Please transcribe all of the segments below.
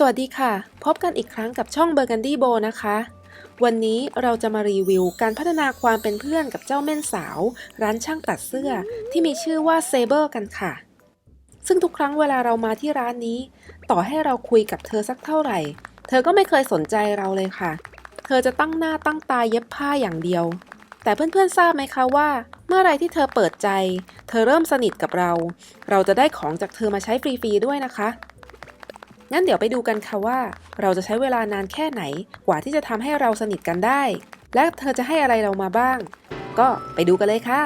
สวัสดีค่ะ พบกันอีกครั้งกับช่อง Burgundy Bow นะคะ วันนี้เราจะมารีวิวการพัฒนาความเป็นเพื่อนกับเจ้าเม่นสาว ร้านช่างตัดเสื้อที่มีชื่อว่า Saber กันค่ะ ซึ่งทุกครั้งเวลาเรามาที่ร้านนี้ ต่อให้เราคุยกับเธอสักเท่าไหร่ เธอก็ไม่เคยสนใจเราเลยค่ะ เธอจะตั้งหน้าตั้งตาเย็บผ้าอย่างเดียว แต่เพื่อนๆทราบไหมคะว่า เมื่อไรที่เธอเปิดใจ เธอเริ่มสนิทกับเรา เราจะได้ของจากเธอมาใช้ฟรีๆด้วยนะคะ งั้นเดี๋ยวไปดูกันค่ะว่า เราจะใช้เวลานานแค่ไหนกว่าที่จะทำให้เราสนิทกันได้ และเธอจะให้อะไรเรามาบ้าง ก็ไปดูกันเลยค่ะ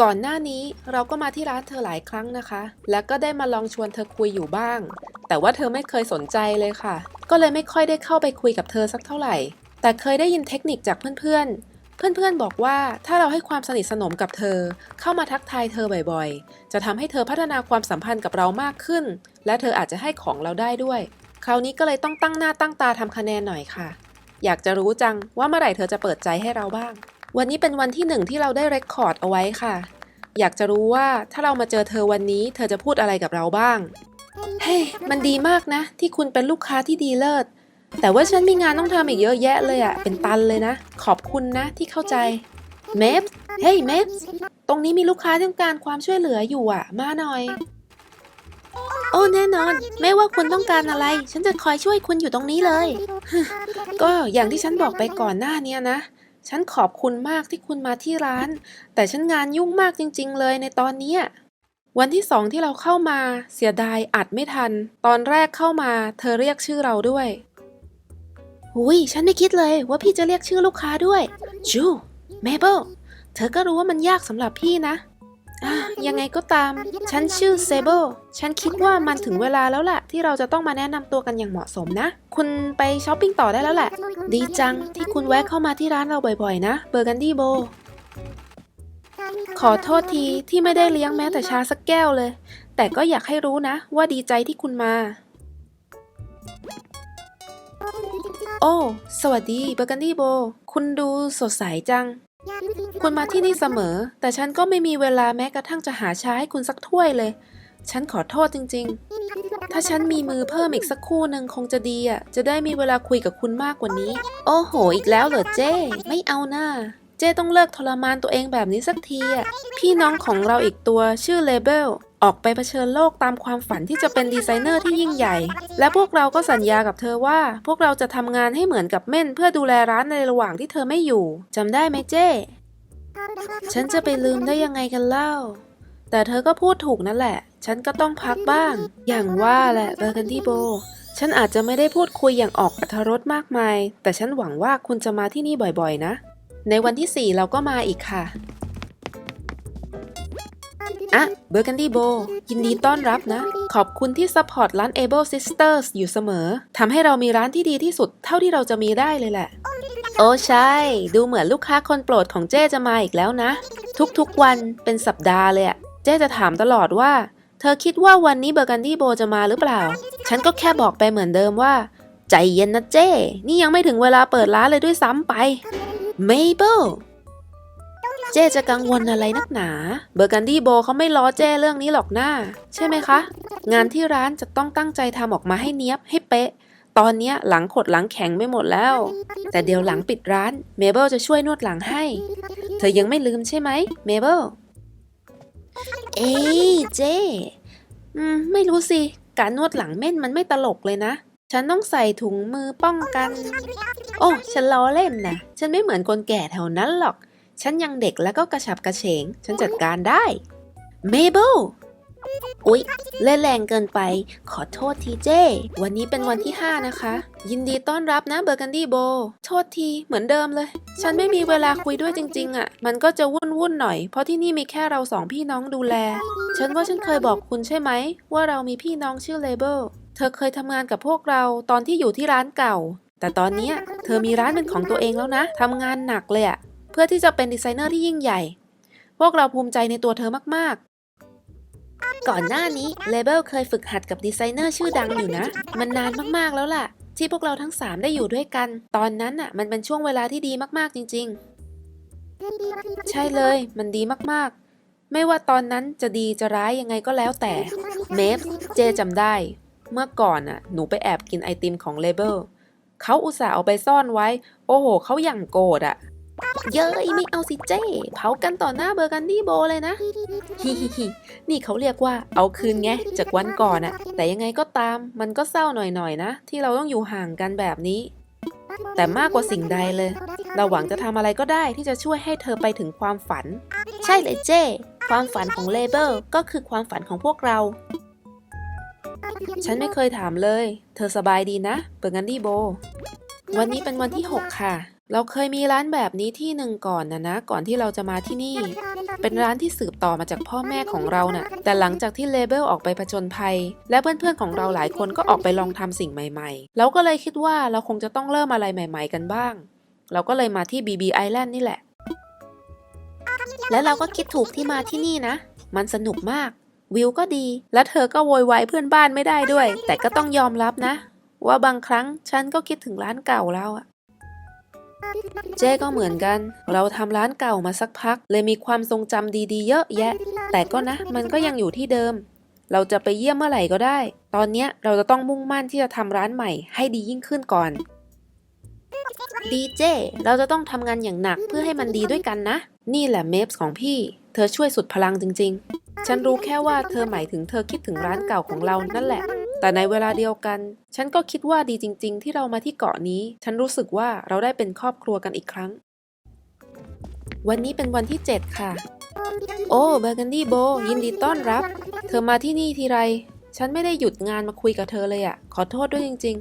ก่อนหน้านี้เราก็มาที่ร้านเธอหลายครั้งนะคะ แล้วก็ได้มาลองชวนเธอคุยอยู่บ้าง แต่ว่าเธอไม่เคยสนใจเลยค่ะ ก็เลยไม่ค่อยได้เข้าไปคุยกับเธอสักเท่าไหร่ แต่เคยได้ยินเทคนิคจากเพื่อนๆ เพื่อนๆบอกว่าถ้าเราให้ความสนิทสนมกับเธอ เข้ามาทักทายเธอบ่อยๆ จะทำให้เธอพัฒนาความสัมพันธ์กับเรามากขึ้น และเธออาจจะให้ของเราได้ด้วย คราวนี้ก็เลยต้องตั้งหน้าตั้งตาทำคะแนนหน่อยค่ะ อยากจะรู้จังว่าเมื่อไหร่เธอจะเปิดใจให้เราบ้าง วันนี้เป็นวันที่หนึ่งที่เราได้เรคคอร์ดเอาไว้ค่ะ อยากจะรู้ว่าถ้าเรามาเจอเธอวันนี้ เธอจะพูดอะไรกับเราบ้าง เฮ้ยมันดีมากนะ ที่คุณเป็นลูกค้าที่ดีเลิศ แต่ว่าฉันมีงานต้องทำอีกเยอะแยะเลยอะเป็นตันเลยนะ ขอบคุณนะที่เข้าใจเมฟเฮ้ยเมฟตรงนี้มีลูกค้าต้องการความช่วยเหลืออยู่อะมาหน่อย โอ้แน่นอน ไม่ว่าคุณต้องการอะไร ฉันจะคอยช่วยคุณอยู่ตรงนี้เลย ก็อย่างที่ฉันบอกไปก่อนหน้าเนี้ยนะ ฉันขอบคุณมากที่คุณมาที่ร้าน แต่ฉันงานยุ่งมากจริง ๆ เลยในตอนนี้วันที่สองที่เราเข้ามาเสียดายอัดไม่ทัน ตอนแรกเข้ามา เธอเรียกชื่อเราด้วย หุยฉันไม่คิดเลยว่าพี่จะเรียกชื่อลูกค้าด้วย จูเมเบิลเธอก็รู้ว่ามันยากสำหรับพี่นะอะยังไงก็ตาม ฉันชื่อเซเบิลฉันคิดว่ามันถึงเวลาแล้วแหละที่เราจะต้องมาแนะนำตัวกันอย่างเหมาะสมนะ คุณไปช้อปปิ้งต่อได้แล้วแหละ ดีจังที่คุณแวะเข้ามาที่ร้านเราบ่อยๆ นะเบอร์กันดี้โบ ขอโทษทีที่ไม่ได้เลี้ยงแม้แต่ชาสักแก้วเลย แต่ก็อยากให้รู้นะ ว่าดีใจที่คุณมา โอ้ สวัสดีเบอร์กันดี้โบ คุณดูสดใสจัง คุณมาที่นี่เสมอ แต่ฉันก็ไม่มีเวลาแม้กระทั่งจะหาชาให้คุณสักถ้วยเลย ฉันขอโทษจริง ๆ ถ้าฉันมีมือเพิ่มอีกสักคู่หนึ่งคงจะดีอะ จะได้มีเวลาคุยกับคุณมากกว่านี้ โอ้โห อีกแล้วเหรอเจ้ ไม่เอาหน้า เจ้ต้องเลิกทรมานตัวเองแบบนี้สักทีอะ พี่น้องของเราอีกตัวชื่อเลเบล ออกไปเผชิญโลกตามความฝันที่จะเป็นดีไซเนอร์ที่ยิ่งใหญ่ และพวกเราก็สัญญากับเธอว่า พวกเราจะทำงานให้เหมือนกับเม่น เพื่อดูแลร้านในระหว่างที่เธอไม่อยู่จำได้ไหมเจ้ฉันจะไปลืมได้ยังไงกันเล่า แต่เธอก็พูดถูกนั่นแหละ ฉันก็ต้องพักบ้าง อย่างว่าแหละเบอร์กันดี้โบ ฉันอาจจะไม่ได้พูดคุยอย่างออกอัธรสมากมาย แต่ฉันหวังว่าคุณจะมาที่นี่บ่อยๆ นะ ในวันที่ 4 เราก็มาอีกค่ะ อะเบอร์กันดี้โบยินดีต้อนรับนะ ขอบคุณที่ซัพพอร์ตร้าน Able Sisters อยู่เสมอทำให้เรามีร้านที่ดีที่สุดเท่าที่เราจะมีได้เลยแหละ โอ้ใช่ ดูเหมือนลูกค้าคนโปรดของเจ้จะมาอีกแล้วนะ ทุกๆวันเป็นสัปดาห์เลยอะเจ้จะถามตลอดว่า เธอคิดว่าวันนี้เบอร์กันดี้โบจะมาหรือเปล่า ฉันก็แค่บอกไปเหมือนเดิมว่า ใจเย็นนะเจ้ นี่ยังไม่ถึงเวลาเปิดร้านเลยด้วยซ้ำไปเม เจ้จะกังวลอะไรนักหนา เบอร์กันดี้โบเขาไม่ล้อเจ้เรื่องนี้หรอกหน้า ใช่ไหมคะ งานที่ร้านจะต้องตั้งใจทำออกมาให้เนี้ยบให้เป๊ะ ตอนเนี้ยหลังขดหลังแข็งไม่หมดแล้ว แต่เดี๋ยวหลังปิดร้านเมเบิลจะช่วยนวดหลังให้ เธอยังไม่ลืมใช่ไหมเมเบิลเอ้เจ้อืมไม่รู้สิ การนวดหลังเม่นมันไม่ตลกเลยนะ ฉันต้องใส่ถุงมือป้องกัน โอ้ ฉันล้อเล่นนะ ฉันไม่เหมือนคนแก่แถวนั้นหรอก ฉันยังเด็กแล้วก็กระฉับกระเฉง ฉันจัดการได้เมเบิลอุ๊ย เล่นแรงเกินไป ขอโทษทีเจ วันนี้เป็นวันที่ 5 นะคะ ยินดีต้อนรับนะเบอร์กันดี้โบ โทษที เหมือนเดิมเลย ฉันไม่มีเวลาคุยด้วยจริง ๆอะ มันก็จะวุ่นวุ่นหน่อย เพราะที่นี่มีแค่เราสองพี่น้องดูแล ฉันว่าฉันเคยบอกคุณใช่ไหม ว่าเรามีพี่น้องชื่อเลเบลเธอเคยทำงานกับพวกเราตอนที่อยู่ที่ร้านเก่า แต่ตอนนี้เธอมีร้านเป็นของตัวเองแล้วนะทำงานหนักเลยอะ พื่อที่จะเป็นดีไซเนอร์ที่ยิ่งใหญ่ พวกเราภูมิใจในตัวเธอมากๆ ก่อนหน้านี้เลเบลเคยฝึกหัดกับดีไซเนอร์ชื่อดังอยู่นะ มันนานมากๆแล้วล่ะ ที่พวกเราทั้ง 3 ได้อยู่ด้วยกัน ตอนนั้นน่ะมันเป็นช่วงเวลาที่ดีมากๆจริง ๆ ใช่เลย มันดีมากๆ ไม่ว่าตอนนั้นจะดีจะร้ายยังไงก็แล้วแต่ เมฟเจจำได้ เมื่อก่อนน่ะหนูไปแอบกินไอติมของเลเบลเขาอุตส่าห์เอาไปซ่อนไว้ โอ้โหเขาอย่างโกรธอะ เย้ยไม่เอาสิเจ้เผากันต่อหน้าเบอร์กันดี้โบเลยนะฮิฮิฮินี่เขาเรียกว่าเอาคืนไงจากวันก่อนอะแต่ยังไงก็ตามมันก็เศร้าหน่อยๆนะ ที่เราต้องอยู่ห่างกันแบบนี้ แต่มากกว่าสิ่งใดเลย เราหวังจะทำอะไรก็ได้ที่จะช่วยให้เธอไปถึงความฝัน ใช่เลยเจ้ ความฝันของเลเบลก็คือความฝันของพวกเรา ฉันไม่เคยถามเลย เธอสบายดีนะ เบอร์กันดี้โบ วันนี้เป็นวันที่ 6 ค่ะ เราเคยมีร้านแบบนี้ที่หนึ่งก่อนนะนะ ก่อนที่เราจะมาที่นี่ เป็นร้านที่สืบต่อมาจากพ่อแม่ของเราน่ะ แต่หลังจากที่เลเบลออกไปผจญภัย และเพื่อนๆของเราหลายคนก็ออกไปลองทำสิ่งใหม่ๆ เราก็เลยคิดว่าเราคงจะต้องเริ่มอะไรใหม่ ๆ กันบ้าง เราก็เลยมาที่ BB Island นี่แหละ และเราก็คิดถูกที่มาที่นี่นะ มันสนุกมาก วิวก็ดี และเธอก็โวยวายเพื่อนบ้านไม่ได้ด้วย แต่ก็ต้องยอมรับนะ ว่าบางครั้งฉันก็คิดถึงร้านเก่าเราอะ เจ๊ก็เหมือนกัน เราทำร้านเก่ามาสักพัก เลยมีความทรงจำดีๆ เยอะแยะ แต่ก็นะ มันก็ยังอยู่ที่เดิม เราจะไปเยี่ยมเมื่อไหร่ก็ได้ ตอนนี้เราจะต้องมุ่งมั่นที่จะทำร้านใหม่ให้ดียิ่งขึ้นก่อน ดีเจ เราจะต้องทำงานอย่างหนักเพื่อให้มันดีด้วยกันนะ นี่แหละเมฟส์ของพี่ เธอช่วยสุดพลังจริง ๆ ฉันรู้แค่ว่าเธอหมายถึงเธอคิดถึงร้านเก่าของเรานั่นแหละ แต่ในเวลาเดียวกัน ฉันก็คิดว่าดีจริง ๆ ที่เรามาที่เกาะนี้ ฉันรู้สึกว่าเราได้เป็นครอบครัวกันอีกครั้ง วันนี้เป็นวันที่ 7 ค่ะ โอ้เบอร์กันดี้โบ ยินดีต้อนรับ เธอมาที่นี่ทีไร ฉันไม่ได้หยุดงานมาคุยกับเธอเลยอะ่ะ ขอโทษด้วยจริง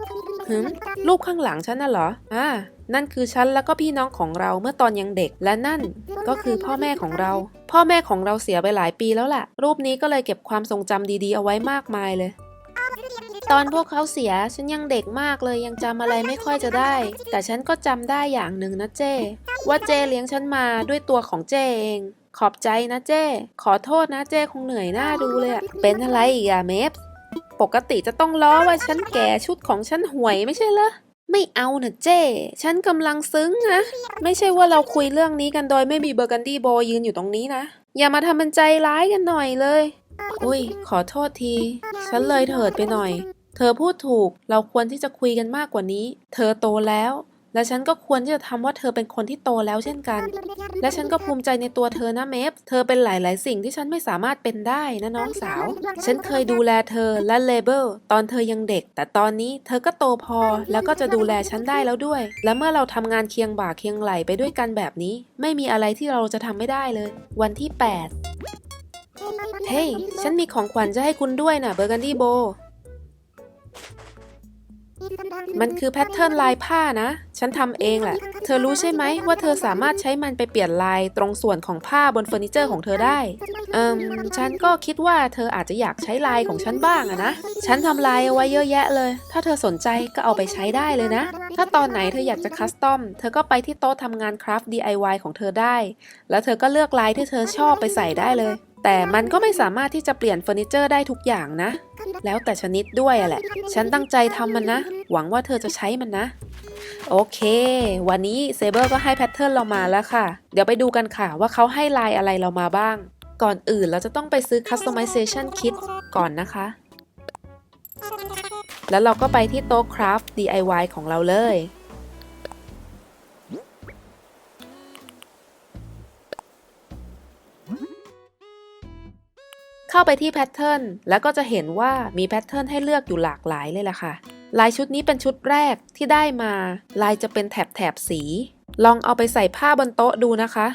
ๆหืมรูปข้างหลังฉันน่ะเหรอ อ่า นั่นคือฉันแล้วก็พี่น้องของเราเมื่อตอนยังเด็ก และนั่นก็คือพ่อแม่ของเรา พ่อแม่ของเราเสียไปหลายปีแล้วล่ะ รูปนี้ก็เลยเก็บความทรงจำดีๆ เอาไว้มากมายเลย ตอนพวกเขาเสียฉันยังเด็กมากเลยยังจำอะไรไม่ค่อยจะได้ แต่ฉันก็จำได้อย่างหนึ่งนะเจ้ ว่าเจ้เลี้ยงฉันมาด้วยตัวของเจ้เอง ขอบใจนะเจ้ ขอโทษนะเจ้คงเหนื่อยหน้าดูเลยอะเป็นอะไรอีกอะเมฟปกติจะต้องล้อว่าฉันแก่ชุดของฉันห่วยไม่ใช่เหรอไม่เอานะเจ้ ฉันกำลังซึ้งนะ ไม่ใช่ว่าเราคุยเรื่องนี้กันโดยไม่มีเบอร์กันดี้โบยืนอยู่ตรงนี้นะ อย่ามาทำเป็นใจร้ายกันหน่อยเลย อุ้ย ขอโทษที ฉันเลยเถิดไปหน่อย เธอพูดถูก เราควรที่จะคุยกันมากกว่านี้ เธอโตแล้ว และฉันก็ควรที่จะทำว่าเธอเป็นคนที่โตแล้วเช่นกัน และฉันก็ภูมิใจในตัวเธอนะเมฟ เธอเป็นหลาย ๆ สิ่งที่ฉันไม่สามารถเป็นได้นะน้องสาว ฉันเคยดูแลเธอและเลเบลตอนเธอยังเด็ก แต่ตอนนี้เธอก็โตพอแล้วก็จะดูแลฉันได้แล้วด้วย และเมื่อเราทำงานเคียงบ่าเคียงไหลไปด้วยกันแบบนี้ ไม่มีอะไรที่เราจะทำไม่ได้เลย วันที่ 8 เฮ้ย ฉันมีของขวัญจะให้คุณด้วยนะเบอร์กันดี้โบ มันคือแพทเทิร์นลายผ้านะ ฉันทำเองแหละ เธอรู้ใช่ไหมว่าเธอสามารถใช้มันไปเปลี่ยนลายตรงส่วนของผ้าบนเฟอร์นิเจอร์ของเธอได้ เอิมฉันก็คิดว่าเธออาจจะอยากใช้ลายของฉันบ้างอะนะ ฉันทำลายเอาไว้เยอะแยะเลย ถ้าเธอสนใจก็เอาไปใช้ได้เลยนะ ถ้าตอนไหนเธออยากจะคัสตอม เธอก็ไปที่โต๊ะทำงานคราฟต์ DIY ของเธอได้ แล้วเธอก็เลือกลายที่เธอชอบไปใส่ได้เลย แต่มันก็ไม่สามารถที่จะเปลี่ยนเฟอร์นิเจอร์ได้ทุกอย่างนะ แล้วแต่ชนิดด้วยอะแหละ ฉันตั้งใจทำมันนะ หวังว่าเธอจะใช้มันนะ โอเค วันนี้เซเบอร์ก็ให้แพทเทิร์นเรามาแล้วค่ะ เดี๋ยวไปดูกันค่ะว่าเขาให้ลายอะไรเรามาบ้าง ก่อนอื่นเราจะต้องไปซื้อ customization kit ก่อนนะคะ แล้วเราก็ไปที่โต๊ะ craft DIY ของเราเลย เข้าไปที่แพทเทิร์นแล้วก็จะเห็นว่ามีแพทเทิร์นให้เลือกอยู่หลากหลายเลยล่ะค่ะ ลายชุดนี้เป็นชุดแรกที่ได้มา ลายจะเป็นแถบแถบสี ลองเอาไปใส่ผ้าบนโต๊ะดูนะคะ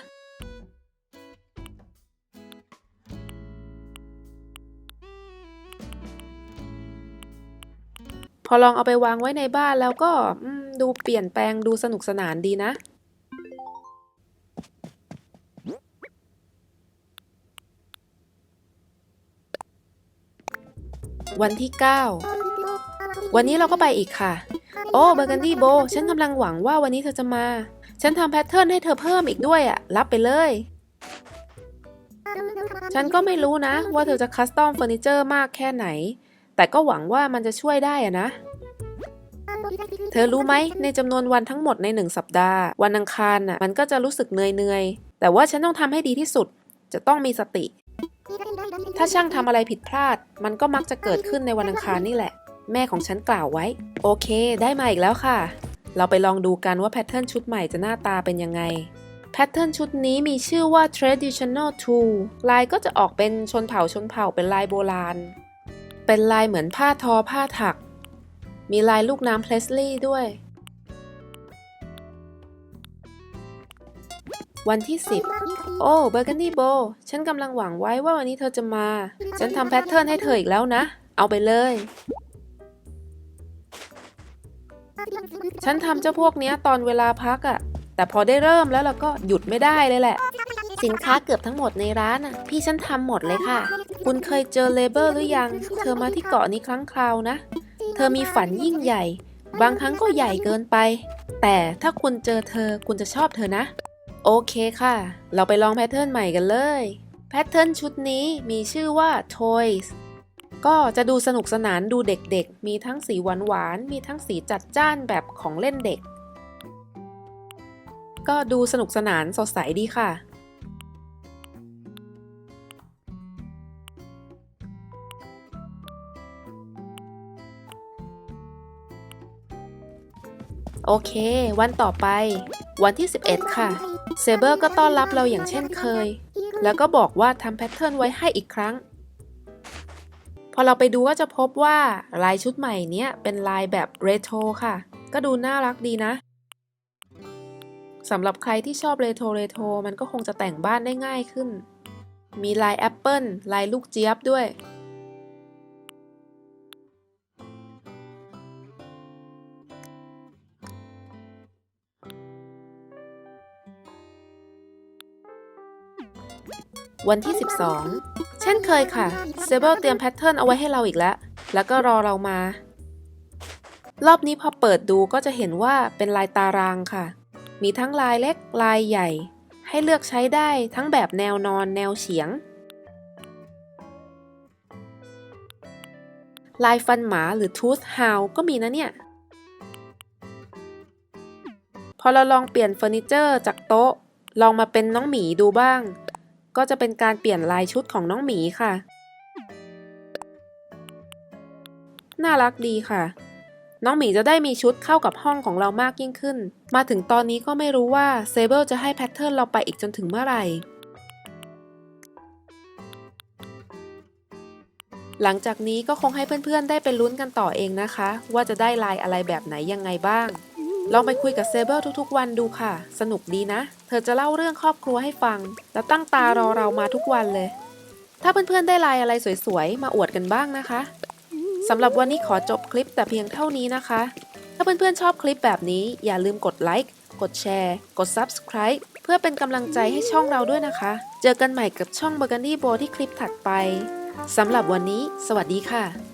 พอลองเอาไปวางไว้ในบ้านแล้วก็ดูเปลี่ยนแปลงดูสนุกสนานดีนะ วันที่ 9 วันนี้เราก็ไปอีกค่ะ โอ้เบอร์กันดี้โบ ฉันกำลังหวังว่าวันนี้เธอจะมา ฉันทำแพทเทิร์นให้เธอเพิ่มอีกด้วยอะรับไปเลย ฉันก็ไม่รู้นะ ว่าเธอจะคัสตอมเฟอร์นิเจอร์มากแค่ไหน แต่ก็หวังว่ามันจะช่วยได้อะนะเธอรู้ไหมในจำนวนวันทั้งหมดในหนึ่งสัปดาห์ วันอังคารน่ะมันก็จะรู้สึกเหนื่อยๆ แต่ว่าฉันต้องทำให้ดีที่สุด จะต้องมีสติ ถ้าช่างทำอะไรผิดพลาด มันก็มักจะเกิดขึ้นในวันอังคารนี่แหละ แม่ของฉันกล่าวไว้ โอเค ได้มาอีกแล้วค่ะ เราไปลองดูกันว่าแพทเทิร์นชุดใหม่จะหน้าตาเป็นยังไง แพทเทิร์นชุดนี้มีชื่อว่า traditional t o o ลายก็จะออกเป็นชนเผ่าชนเผ่าเป็นลายโบราณ เป็นลายเหมือนผ้าทอผ้าถัก มีลายลูกน้ำเพลสลีย์ด้วย วันที่ 10 โอ้เบอร์กันดี้โบ ฉันกำลังหวังไว้ว่าวันนี้เธอจะมา ฉันทำแพทเทิร์นให้เธออีกแล้วนะ เอาไปเลย ฉันทำเจ้าพวกเนี้ยตอนเวลาพักอะ่ะ แต่พอได้เริ่มแล้วเราก็หยุดไม่ได้เลยแหละ สินค้าเกือบทั้งหมดในร้านอะ พี่ฉันทำหมดเลยค่ะ คุณเคยเจอเลเบอร์หรือยัง เธอมาที่เกาะนี้ครั้งคราวนะ เธอมีฝันยิ่งใหญ่ บางครั้งก็ใหญ่เกินไป แต่ถ้าคุณเจอเธอคุณจะชอบเธอนะ โอเคค่ะ เราไปลองแพทเทิร์นใหม่กันเลย แพทเทิร์นชุดนี้มีชื่อว่า Toys ก็จะดูสนุกสนานดูเด็กๆ มีทั้งสีหวานๆมีทั้งสีจัดจ้านแบบของเล่นเด็ก ก็ดูสนุกสนานสดใสดีค่ะ โอเค วันต่อไป วันที่ 11 ค่ะ เซเบอร์ก็ต้อนรับเราอย่างเช่นเคย แล้วก็บอกว่าทำแพทเทิร์นไว้ให้อีกครั้ง พอเราไปดูก็จะพบว่าลายชุดใหม่เนี้ยเป็นลายแบบเรโทรค่ะ ก็ดูน่ารักดีนะสำหรับใครที่ชอบเรโทรเรโทรมันก็คงจะแต่งบ้านได้ง่ายขึ้น มีลายแอปเปิลลายลูกเจี๊ยบด้วย วันที่ 12 เช่นเคยค่ะเซเบิลเตรียมแพทเทิร์นเอาไว้ให้เราอีกแล้ว แล้วก็รอเรามา รอบนี้พอเปิดดูก็จะเห็นว่าเป็นลายตารางค่ะ มีทั้งลายเล็กลายใหญ่ ให้เลือกใช้ได้ทั้งแบบแนวนอนแนวเฉียง ลายฟันหมาหรือ Tooth Hound ก็มีนะเนี่ยพอเราลองเปลี่ยนเฟอร์นิเจอร์จากโต๊ะ ลองมาเป็นน้องหมีดูบ้าง ก็จะเป็นการเปลี่ยนลายชุดของน้องหมีค่ะ น่ารักดีค่ะ น้องหมีจะได้มีชุดเข้ากับห้องของเรามากยิ่งขึ้น มาถึงตอนนี้ก็ไม่รู้ว่าเซเบิลจะให้แพทเทิร์นเราไปอีกจนถึงเมื่อไหร่หลังจากนี้ก็คงให้เพื่อนๆ ได้ไปลุ้นกันต่อเองนะคะ ว่าจะได้ลายอะไรแบบไหนยังไงบ้าง ลองไปคุยกับเซเบิลทุกๆ วันดูค่ะ สนุกดีนะ เธอจะเล่าเรื่องครอบครัวให้ฟัง แล้วตั้งตารอเรามาทุกวันเลย ถ้าเพื่อนๆ ได้ลายอะไรสวยๆ มาอวดกันบ้างนะคะ สำหรับวันนี้ขอจบคลิปแต่เพียงเท่านี้นะคะ ถ้าเพื่อนๆ ชอบคลิปแบบนี้ อย่าลืมกดไลค์ กดแชร์ กด Subscribe เพื่อเป็นกำลังใจให้ช่องเราด้วยนะคะ เจอกันใหม่กับช่อง Burgundy b o ที่คลิปถัดไป สำหรับวันนี้ สวัสดีค่ะ